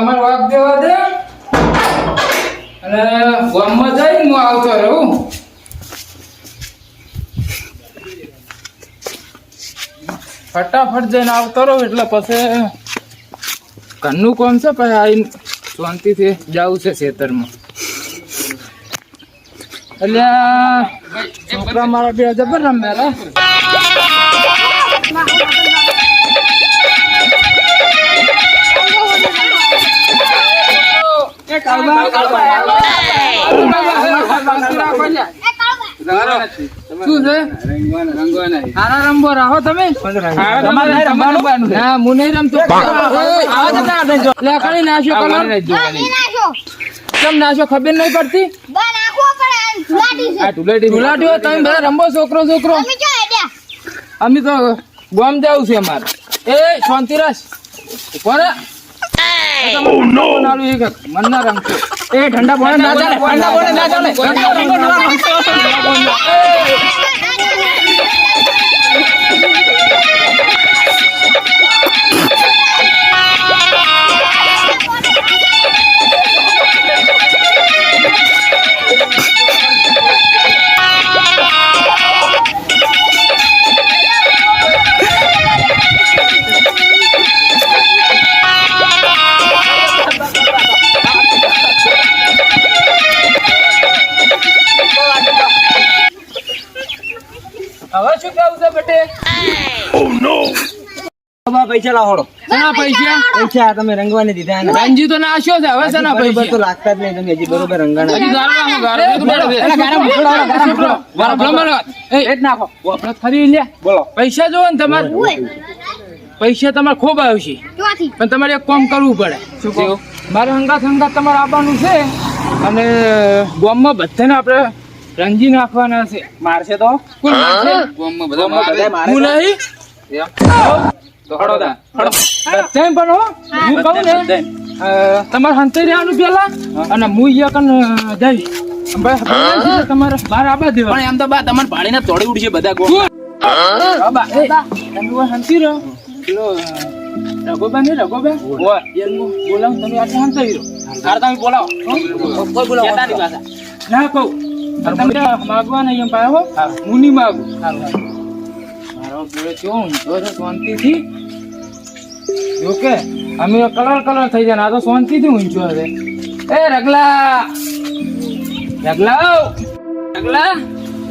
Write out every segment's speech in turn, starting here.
અમર વાગ દેવા દે. અને ગામમાં જઈને હું આવતો રહું. ફટાફટ જઈને આવતો રહું એટલે પછી ઘરનું કોમ છે? પછી આવીને શાંતિથી જવું છે ખેતરમાં. એટલે છોકરા મારા બે જબર રમ્યા નાશો ખબર નહીં પડતી તમે રમવો છોકરો છોકરો અમે તો ગોમ જવું છે અમારે એ શાંતિરાજ ઉપર મન ના રમશો એ ઠંડા બોલે ના ચાલે ઠંડા બોલે ના ચાલે હવે પૈસા લાવો શેના પૈસા પૈસા તમે રંગવાની દીધા ને રંજી તો નાશ્યો છે હવે સના પૈસા તો લાગતા જ નહીં તમે હજી બરોબર રંગાણા હજી ગાળો ગારો તો બેઠો. એલા ગાળો મૂકો, ગાળો, ગાળો મૂકો. વારો એ, એ નાખો. આપણે ખરી લ્યા. બોલો પૈસા જોવો ને તમારે પૈસા તમારે ખૂબ આવશે પણ તમારે એક કામ કરવું પડે શું કહો મારે હંગાત હંગાત તમારે આવવાનું છે અને ગોમમાં બધાને આપણે રંજી નાખવાના છે મારશે તો કોણ મારશે? ગોમમાં બધા મારે હું નહીં તો હળો દા પણ હો. હું. કહું ને તમારે હંતાઈ રહેવાનું પેલા? અને હું અહીંયા કન જઈશ? તમારે બહાર આવવા દેવા. પણ એમ તો બા તમને ભાડીને તોડી ઉડશે બધા ગો બાબા, એ, તમે ઓય શાંતિ રહો. પેલો, રઘુબા ને રઘુબા? ઓય, તમે રહો. તમે બોલાવો. કોઈ બોલાવો. ના કહું. તમે માગવા નહીં એમ પાછો, હું. નહીં માગું. મારો ઊંધો છે શાંતિથી. જો કે, અમે કલર કલર થઈ જાય આ તો શાંતિથી ઊંચો છે એ રગલા! રગલા રગલા!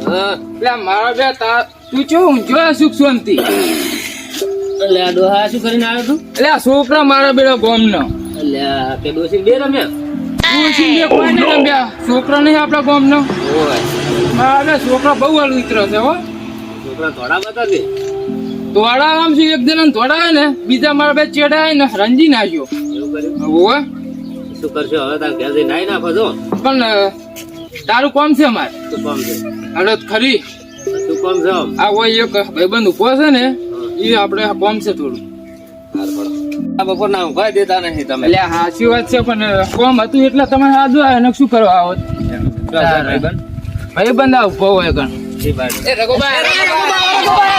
એટલે મારા બે તા તું ચો ઊંચો સુખ શાંતિ. એટલે ડોહા શું કરીને આવ્યો તું? એટલે છોકરા મારા બેડો ગોમનો. એટલે કે ડોસી બે રમ્યા? છોકરા નહીં આપણા ગોમનો. ઓય. છોકરા બહુ અલવિત્ર છે હો. છોકરા થોડા બધા દે તોડા આમ છે એક જણા તોડાવે ને બીજા મારા બે ચેડાય ને રંજી નાખ્યો શું કરશો? હવે તાર ઘેર નાઈ નાખો છો? પણ તારું કોમ છે અમારે. શું કોમ છે? હડત ખરી. શું કોમ છે આ કોઈ એક ભાઈબંધ ઊભો છે ને એ આપણે કોમ છે થોડું. બપોર ના ઊંઘાય દેતા નથી તમે. એટલે સાચી વાત છે પણ કોમ હતું એટલે તમે આજુ આવ્યા શું કરવા આવો. ભાઈબંધ? આ ઊભો હોય કણ જી ભાઈ. એ રઘુભાઈ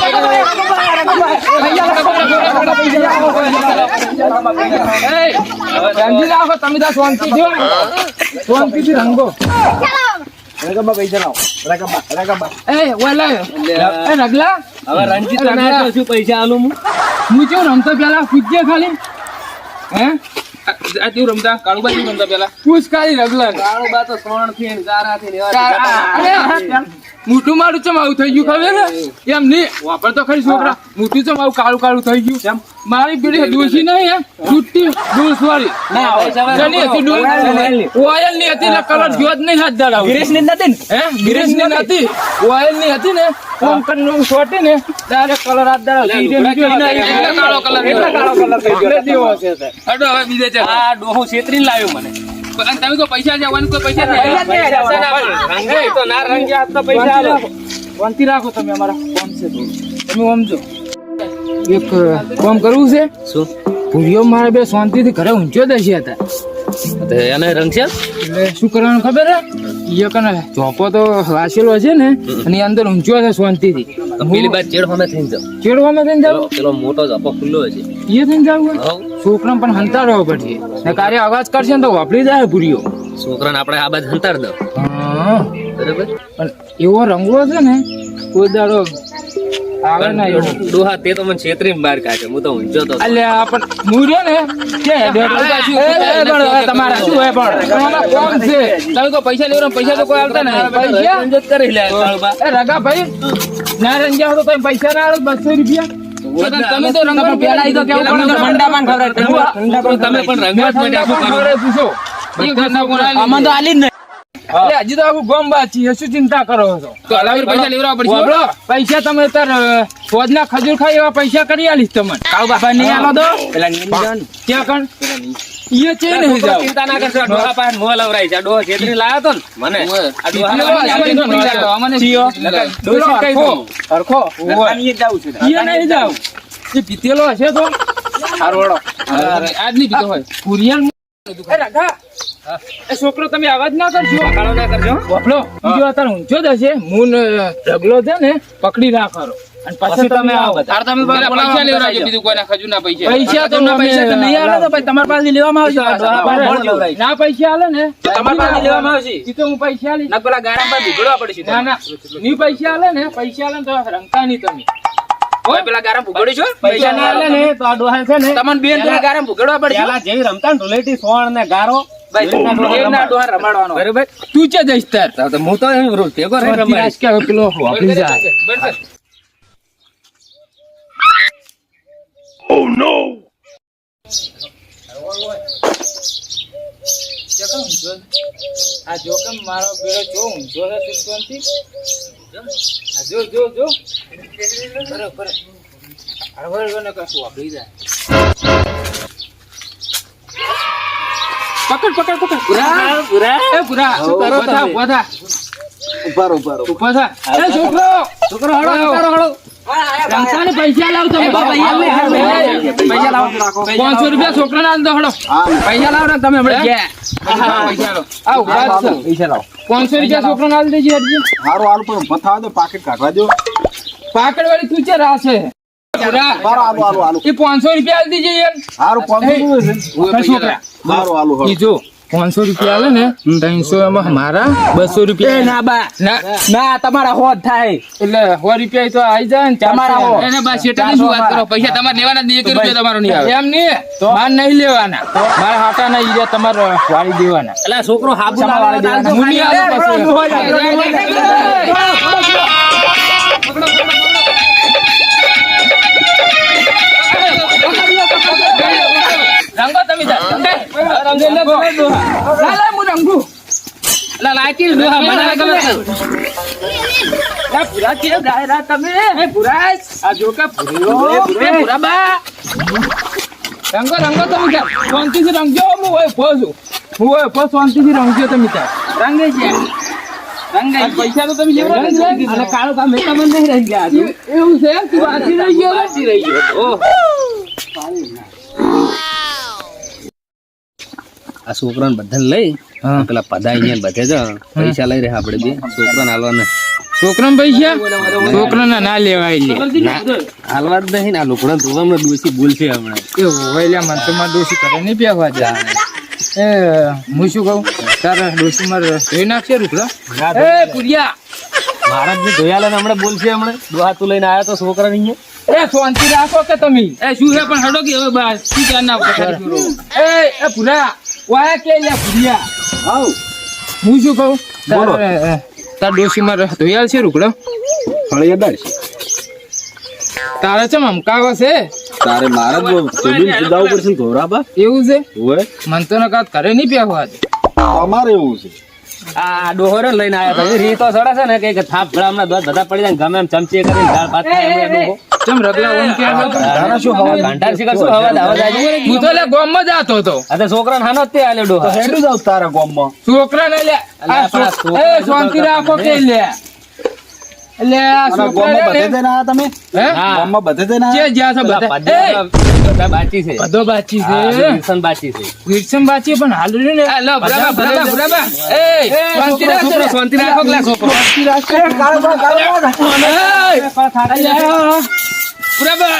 એ, તમે ત્યાં શાંતિ જો શાંતિથી રંગો રગબા પૈસા લાવો રગબા રગબા એ ઓલા એ રગલા હવે રણજીત રગલા. ના શું પૈસા આલું હું હું કેવું રમતો પેલા પૂછજે ખાલી હે આ કેવું રમતા કાળુબા કેવું રમતા પેલા પૂછ ખાલી રગલા કાળુબા તો સોણથી ગારા થી ને થી મોટું મારું ચમ આવું થઈ ગયું ખબર ને? એમ નહીં. વાપર તો ખરી છોકરા. મોટું ચમ આવું કાળું કાળું થઈ ગયું. મારી પેલી દોશી નહીં એમ છૂટી ડોસ વાળી ના, જેની હતી ડોલની. હતી એટલે કલર ગયો જ નહીં હાથ ધરાવ ગિરીશની નથી ને? હે? ગિરીશની નથી. ઓયલની હતી ને ફોન કરી નું છોટી ને ત્યારે કલર હાથ ધરાવ એટલે કાળો કલર એટલે કાળો કલર થઈ ગયો. હવે બીજે આ ડોહું છેતરી લાવ્યો મને. અને તમે કોઈ પૈસા જવાનું કોઈ પૈસા પૈસા નહીં નહીં આવવાના. રંગ્યા તો ના રંગ્યા તો પૈસા આલો. શાંતિ રાખો. તમે અમારા કોમ છે તમે સમજો એક કોમ કરવું છે? શું? મારા બે શાંતિથી ઘરે ઊંચો હતા એને રંગ છે એટલે શું કરવાનું ખબર હે? કને ચોપો તો વાસેલો છે ને અને અંદર ઊંચો છે શાંતિથી. થી પેલી બાદ ચેડવામાં થઈને જાવ ચેડવામાં થઈને જાવ પેલો મોટો ઝાપો ખુલ્લો છે. એ થઈને જાવ છોકરા પણ હંતાડવો પડશે ને કાર્ય અવાજ કરશે ને તો વાપરી જાય ભૂરિયો છોકરાને આપણે આ બાદ હંતાર દો બરાબર પણ એવો રંગલો છે ને કોઈ દાડો આવે ના એવું. ડોહા તે તો મને છેતરીને બહાર કાઢ્યો હું તો ઊંઝો તો અલ્યા પણ મૂર્યો ને કે હેડ્યો તો. આ શું? એ, એ, પણ હવે તમારા શું હે પણ તમારા કોમ છે તમે કોઈ પૈસા લેવો પૈસા તો કોઈ આવતા ને પૈસા કરી લે રગા ભાઈ ના રંગ્યા તમે પૈસા ના આલો બસો રૂપિયા તમે તો પેલા તો કેવું તમે પણ પૂછો? આમાં તો આલી જ એટલે હજી તો આખું ગોમ બાચી શું ચિંતા કરો છો? તો પૈસા લેવડાવવા પડશે. પૈસા તમે તાર ફોજના ખજૂર ખાઈ એવા પૈસા કરી આલીશ તમને. કાળુ બાપા નહીં આલો તો? ક્યાં કણ? ઈએ ચે નહીં છોકરો જાવ ચિંતા ના કરશો ડોહા પાસે મોં લવરાય છે. ડોહા છેતરી લાયો તો ને? મને? આ ડોહા ચિયો. હરખો, નહીં જાવ એ પીતેલો હશે તો? આજ નહીં પીતો હોય. કુરિયન એ રાધા. છોકરો તમે અવાજ ના કરજો કાળો ના કરજો બીજો અત્યારે ઊંચો જ હશે. મૂન ઢગલો છે ને પકડી રાખો અને પછી તમે આવો તાર તમે પૈસા લેવડાવજો બીજું કોઈના ખજૂરના પૈસા. પૈસા તો ખજૂરના પૈસા તો નહીં આલો તો ભાઈ તમારા પાસે લેવામાં આવશે ના પૈસા આલે ને? તમારા પાસે લેવામાં આવશે. ઈ તો હું પૈસા આલીશ. ના પેલા ગારા પર ભૂગડવા પડશે ના ના. ની પૈસા આલે ને પૈસા આલે તો રંગતા નહીં તમે. પેલા ગારા ભૂગડી છો? પૈસા ના આલે ને તો આ ડોહા છે ને. તમને બેન પેલા ગારા ભૂગડવા પડશે? પેલા જેવી રમતા ને ઢોલેટી સોણ ને ગારો. ભાઈ એના ડોહા રમાડવાનો. બરોબર? તું ચે જઈશ તાર. હું તો એમ રોજ ભેગો પેલો વાપરી no! આ જો કેમ મારો બેડો જો ઊંચો છે સુખવંતી જો જો જો. બરોબર હળવળ ને કશું વાપરી જાય. પકડ પકડ પકડ. પુરા પુરા એ પુરા શું કરો ઊભો થા, તમે? ઊભો થા. ઉભારો ઉભારો ઊભા થા. એ છોકરો. છોકરો હળો હળો હળો રમતાને પૈસા લાવ તમે પૈસા લાવો. પાંચસો રૂપિયા છોકરાને આલ દો હળો પૈસા લાવો ને તમે હમણાં પૈસા લો આ ઊભા જ છે. પૈસા લાવો. પાંચસો રૂપિયા છોકરાને આલ દેજે હરજી હારું પણ બતાવો દો પાકેટ કાઢવા દો. પાકડ વાળી તું છે? હાલું એ પાંચસો રૂપિયા આલ દેજે યાર. હારું પાંચસો છે છોકરા. હારું હાલું પાંચસો રૂપિયા આવે ને ત્રણસો એમાં મારા બસો રૂપિયા ના બા ના ના તમારા હોત થાય એટલે સો રૂપિયા તો આવી જાય ને તમારા હો. એને બસ શેઠાની શું વાત કરો પૈસા તમારે લેવાના નહીં, એક રૂપિયા તમારો નહીં આવે એમ નહીં માર નહીં લેવાના મારા હાટા ના ઈજા તમારે વાળી દેવાના એટલે છોકરો હાબુ વાળી દેવાના છે. કે ગાયરા તમે? હે પૂરા આ જો કે પૂરો એ પૂરા બા. રંગો રંગો તમે જા શાંતિથી રંગજો. હું હોય ફોસું હું હોય ફો શાંતિ થી રંગજો તમે જા રંગે છે. રંગે પૈસા તો તમે લેવા અને કાળો તમે તમે નહીં રહી ગયા એવું છે? તું વાંચી રહી ગયો વાંચી રહી ગયો. ઓહ. આ છોકરાને બધાને લઈ. પેલા પદા અહીંયા બધે જ. પૈસા લઈ રહ્યા આપણે બે. છોકરા હાલવાને. છોકરા પૈસા? છોકરા ના લેવાય લે. હાલવા જ નહીં ને લોકડા લોકોને ધોવામાં દોષી ભૂલ હમણાં. એ વહેલા મન તો મારે દોષી કરે નહીં પહેવા જા એ હું શું કહું? તારા દોષી મારે જોઈ નાખશે રૂપડા એ પુરિયા. મહારાજ ને જોયા લઈને હમણાં બોલ છે હમણાં. દોહા તું લઈને આવ્યા તો છોકરા નહીં એ શાંતિ રાખો કે તમે. એ શું છે? પણ હડો કે હવે બસ શું ક્યાં ના એ એ પુરા વાયા કે લે પુરિયા? હું શું કહું? બોલો. તારે, ડોશી મારે ધોયાલ છે રૂકડો. ફળી અડાડ તારે ચમ અમકાવો છે? તારે મારા જ ચોબીન સુધાવવું પડશે ને ધોરાબા એવું છે? ઓય મન તો નકાત કરે નહીં પ્યા દે અમારે એવું છે. આ ડોહરો લઈને આવ્યા હતા રીતો સડે છે ને કે થાપ ભરા દોત બધા પડી જાય ગમે એમ ચમચી કરીને દાળ ભાત ચમ રગલા કે શું હવા? શિકાર શું હું તો લે જાતો તો હાનો તે હેડું જાવ તારા ગામમાં. છોકરા ને લે એ શાંતિ રાખો કે લે. એટલે છોકરા બધે લે તમે? હે. ગામમાં બધે જઈને જે જ્યાં છે બધા. બધા બાચી છે. બધો બાચી છે વિલ્સન બાચી છે. વિરસમ બાચી પણ હાલ રહ્યું ને? લો, બરાબર, બરાબર, બરાબર. એ શાંતિ રાખો છોકરો. શાંતિ રાખો કે લા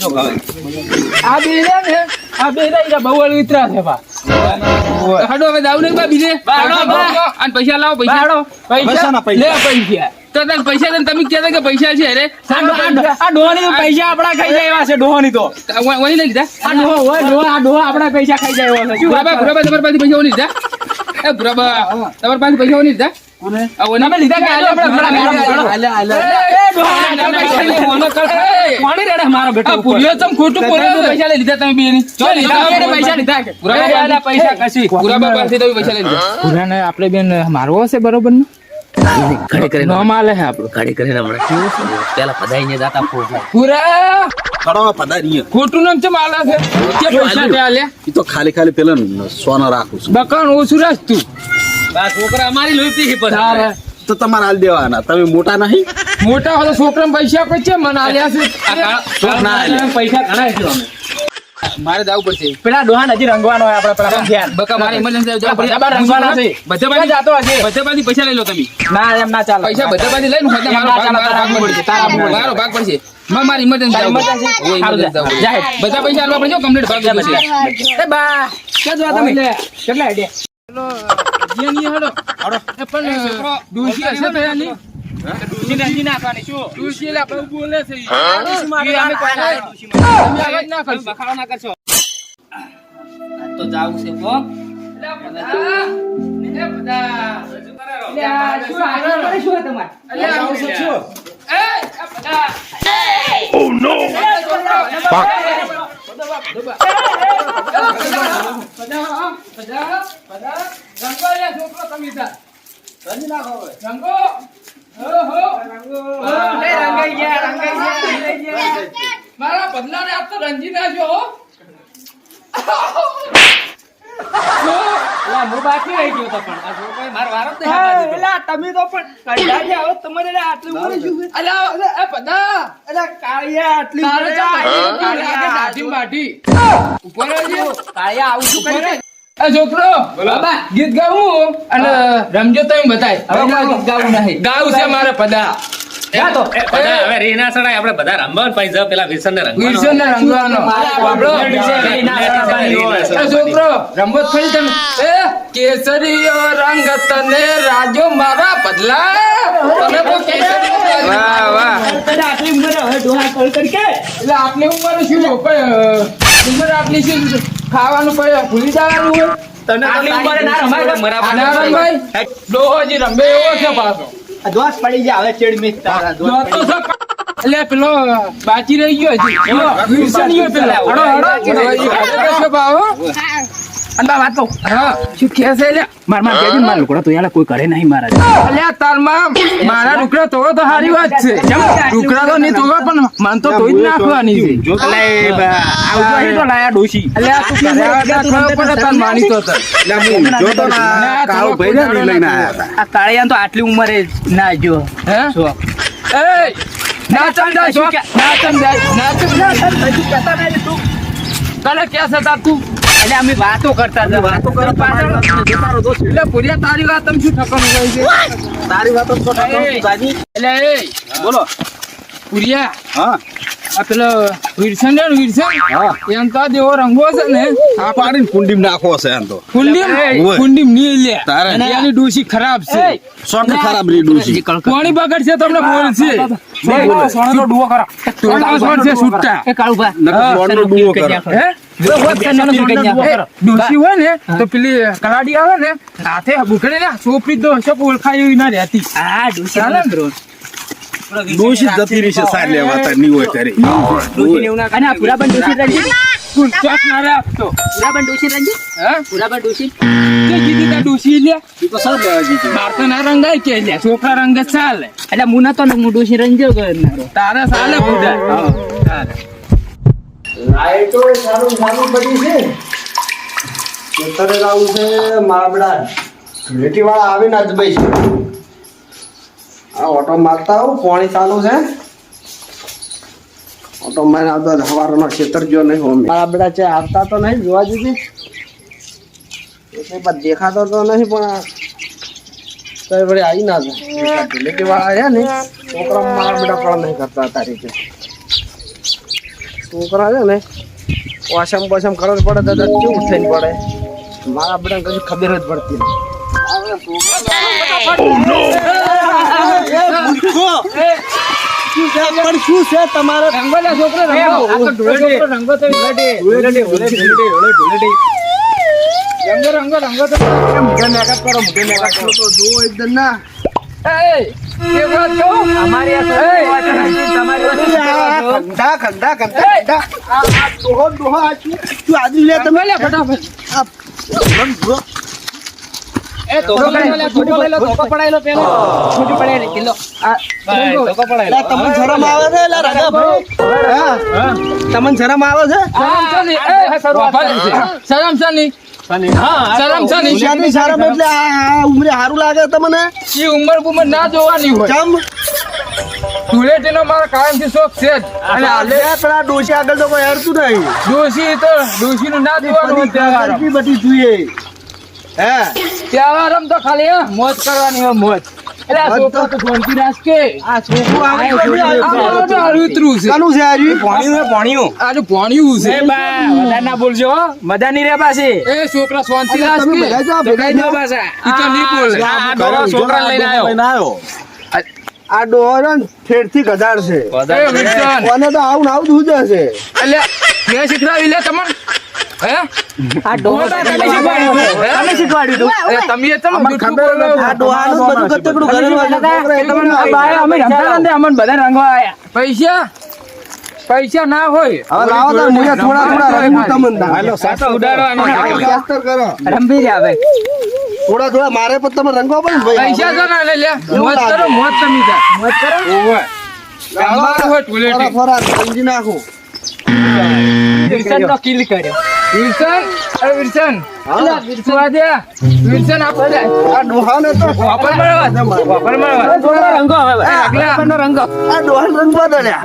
છોકરો આ બે ને આ બે બહુ વિતરા છે બા. હાડો હવે જાવ નહીં બા બીજે? અને પૈસા લાવો પૈસા. પૈસા. લે પૈસા. તો તને પૈસા તને તમે કહેતા કે પૈસા છે અરે. આ ડોહાની પૈસા આપડા ખાઈ જાય એવા છે ડોહાની તો. વહી લઈ લીધા? આ ડોહો હોય ડોહા આ ડોહા આપણા પૈસા ખાઈ જાય એવા છે. તમારી પાસે પૈસા ઓની લીધા? એ ભુરાબા તમારી પાસે પૈસા ઓની લીધા? આપડા બેની. મારવો હશે બરોબર ને? ઘડી કરીને ન માલે હે આપણું. ઘડી કરીને હમણાં કેવું પેલા જાતા પધારીએ ખોટું નામ છે? કે પૈસા તો ખાલી ખાલી પેલા સોના રાખું છું. બકાણ ઓછું રાખ તું. આ છોકરા અમારી તો તમારે હાલ દેવાના. તમે મોટા નહીં? મોટા હોય તો છોકરાને પૈસા કોઈ છે મને આલ્યા છે. પૈસા ઘણા છે અમે. મારે જવું પડશે. પેલા ડોહાન હજી રંગવાનો હોય આપણે પેલા ધ્યાન બકા મારે ઇમરજન્સી જવું પડશે આ બાર રંગવાના છે. બધા ક્યાં જાતો હશે. બધા પાસે પૈસા લઈ લો તમે. ના એમ ના ચાલે. પૈસા બધા પાસે લઈને હું મારો ભાગ ભાગ પડશે. તારા મારો ભાગ પડશે. માં મારી ઇમરજન્સી જવું ઇમરજન્સી જાય. બધા પૈસા આલવા પડશે કમ્પ્લીટ ભાગ પડશે એ બા કે જો તમે? કેટલા આઈડિયા જેની હડો એ પણ ડૂસી હશે એની ના- તમે અવાજ ના કરશો. તો જાવું છે Oh no! બધા, મારા બદલાને આપ તો રંજી નાખ્યો હો. હું બાકી રહી ગયો તો પણ આ છોકરાએ મારો વારો જ નહીં આપવા દીધો. અલ્યા, આ બધા. તારે ચા આટલી તારે આગળ દાઢી બાઢી. ઉપર આવજે. કાળિયા આવું શું કરી છોકરો બાબા ગીત ગાવું અને રમજો તમે એમ બતાય હવે ગીત ગાવું નહીં. ગાવું છે મારે પદા જા તો. હવે રી સડાય આપણે બધા રમવા પછી જાઓ પેલા રંગવાનો. વિલ્સન ને રંગવાનો. રી ના હોય. એ છોકરો રમત ફરી તમે. એ કેસરીયો રંગ તને રાજો મારા બદલા તમે તો કેસરીયો વાહ વાહ આટલી ઉંમરે હવે ડોહા કોલ કરી કે એટલે આટલી ઉંમરે શું ઉંમર આટલી શું ખાવાનું કોઈ ભૂલી જવાનું હોય? તને આટલી ઉંમરે ના રમાય રમભાઈ ડોહો જે રમે એવો છે પાછો. દોસ પડી જાય હવે ચેડ મિસ તારા દોસ એટલે પેલો બાકી રહી ગયો હજી પેલો. ઘરે બેઠો ભાવ, હો. અને બા વાત કહું. હા, શું કહે છે એટલે? માર માર કેજે માર લોકોડા તો યાર કોઈ કરે નહીં મારા અલ્યા તારમાં મારા ડુકરા તો તો સારી વાત છે. ડુકરા તો નહીં તોડવા પણ મન તો તોડી જ નાખવાની છે. આવતો તો લાયા ડોશી. અલ્યા તું ઘરે આવ્યા તા તાર માની તો તાર. જોતો ના કાળો ભાઈ ને લઈને આયા હતા આ કાળિયા તો આટલી ઉંમરે ના જો. હે? કલે ક્યાં છે તું? એટલે અમે વાતો કરતા હતા. વાતો કરો પાછળ એટલે પુરિયા તારી વાત તમે શું ઠકાણું હોય છે? તારી વાતો તો દાદી એટલે એ બોલો. પુરિયા હા. આ પેલો વિરસન ને વિરસન? હા. એમ તો આ જેવો રંગો છે ને આ પાડીને કુંડીમાં નાખો છે એમ તો. કુંડીમ? કુંડીમની લે. તારે. એની ડોસી ખરાબ છે. સોને ખરાબ રીડું છે કોણી બગડશે તમને સોનો કરો. સોણ છે છૂટા એ કાળુભા. નકર સોનનો ડૂવો કરે. હે? એ, હોય ને તો પેલી કલાડી આવે ને હાથે બુકડે ને ચોપડી દો સપ ઓળખાય એવી ના રહેતી. આ ડોશી ચાલે જતી રહી સાર લેવા તારની હોય કરી ડોશી એવું ના અને આ પુરાબન ડોશી રંજી? તું ચોક ના રે આપતો. પુરાબન ડોશી રંજી? હે? પુરાબન ડોશી? તે કીધી તા ડોશી લે? તો સર જીતી માર તો ના રંગાય કે લે છોકરા રંગ ચાલે. એટલે મુના તો ને હું ડોશી રંજો કરનારો તારે ચાલે બુડા ચાલે. લાઈટો સારું સારું પડી છે. ખેતરે લાવું છે મારા રેટી વાળા આવીને જ ભાઈ આ ઓટો મારતા આવું પાણી ચાલુ છે. ઓટો મારીને આવતા સવારનો ખેતર જો નહીં હોમે. માબડા છે આવતા તો નહીં જોવા જીધી એટલે પણ દેખાતો તો નહીં પણ તો એ વળી આવી ના જાય. રેટી વાળા આવ્યા ને છોકરા મારા બેટા પણ નહીં કરતા હતા રીતે છોકરા છે ને વાસમ વાસમ કરવું પડે તો કેવું થઈને પડે મારા બધા કશું ખબર જ પડતી રંગો રંગો. રંગો રંગો તમને શરમ આવે છે? શરમ છે? નહીં? શરમ છે નહીં? શરમ છે. શરમ એટલે આ આ ઉંમરે સારું લાગે તમને? ઈ ઉંમર બુમર ના જોવાની હોય. ચમ ધૂળેટીનો મારો કાયમથી શોખ છે જ. અને હાલે. લે ડોશી આગળ તો કોઈ હેરતું નહીં. ડોશી તો ડોશીનું ના જોવાનું હોય. બધી બધી જોઈએ. હે? તહેવારમ તો ખાલી મોજ કરવાની હોય મોજ. આ છે, છે. છે છે. એ છોકરા શાંતિ. છોકરા લઈને આવ્યો. આ ડોહર ફેરથી ગધાડ છે કોને તો આવું આવું દૂધ હશે. એટલે મેં શીખડાવી લે તમને હે? આ ડોહર તમે શીખવાડ્યું તું? તમે જૂઠું બોલો? આ ડોહાનું બધું ગતકડું ઘરે પૈસા? પૈસા ના હોય. હવે લાવો તો મુજે થોડા થોડા રંગું તમને. હાલો સાચો ઉડાડવાનો. પ્લાસ્ટર કરો. થોડા થોડા મારે પણ તમે રંગવા પડે ભાઈ. પૈસા તો ના લે લે. મોજ કરો મોત તમે તાર. કરો ઓવે ટુલેટી. ફરા ફરા સમજી નાખું. વિલ્સન અરે વિલ્સન અલા, વિલ્સન આ દે. વિલ્સન આપો દે. આ ડોહાને તો વાપર મળવા. વાપર મળવા. રંગો હવે એ આગલા. આ ડોહાને રંગવા દો લ્યા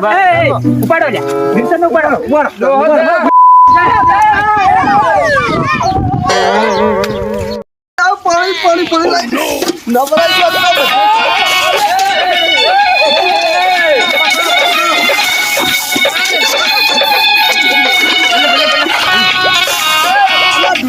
ડોહો દે. આ પાણી પાણી પાણી લાઈ નવરાઈ ગયો તો તમે.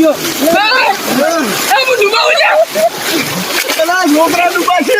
બધા થઈ જાય ભાઈઓ. આ લઈ જાઓ. લે. એ પેલા છોકરાનું પાસે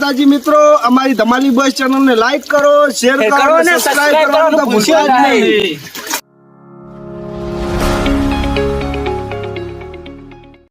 માતાજી મિત્રો અમારી ધમાલી બોય ચેનલ ને લાઈક કરો શેર કરો અને સબસ્ક્રાઇબ કરો તો જ નહીં.